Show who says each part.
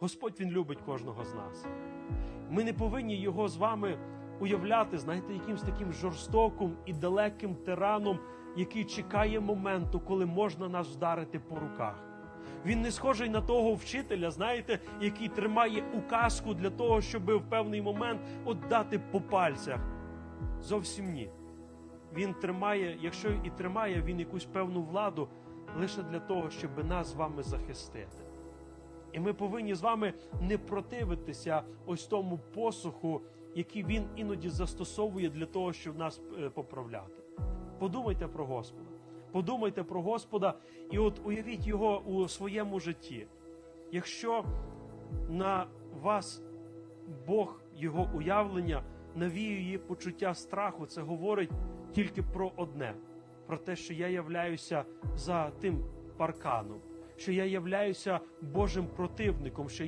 Speaker 1: Господь Він любить кожного з нас. Ми не повинні його з вами уявляти, знаєте, якимсь таким жорстоким і далеким тираном, який чекає моменту, коли можна нас вдарити по руках. Він не схожий на того вчителя, знаєте, який тримає указку для того, щоб в певний момент от дати по пальцях. Зовсім ні. Він тримає, якщо і тримає він якусь певну владу лише для того, щоб нас з вами захистити. І ми повинні з вами не противитися ось тому посуху, який він іноді застосовує для того, щоб нас е, поправляти. Подумайте про Господа. Подумайте про Господа і от уявіть його у своєму житті. Якщо на вас Бог, його уявлення навіює почуття страху, це говорить тільки про одне: про те, що я являюся за тим парканом, що я являюся Божим противником, що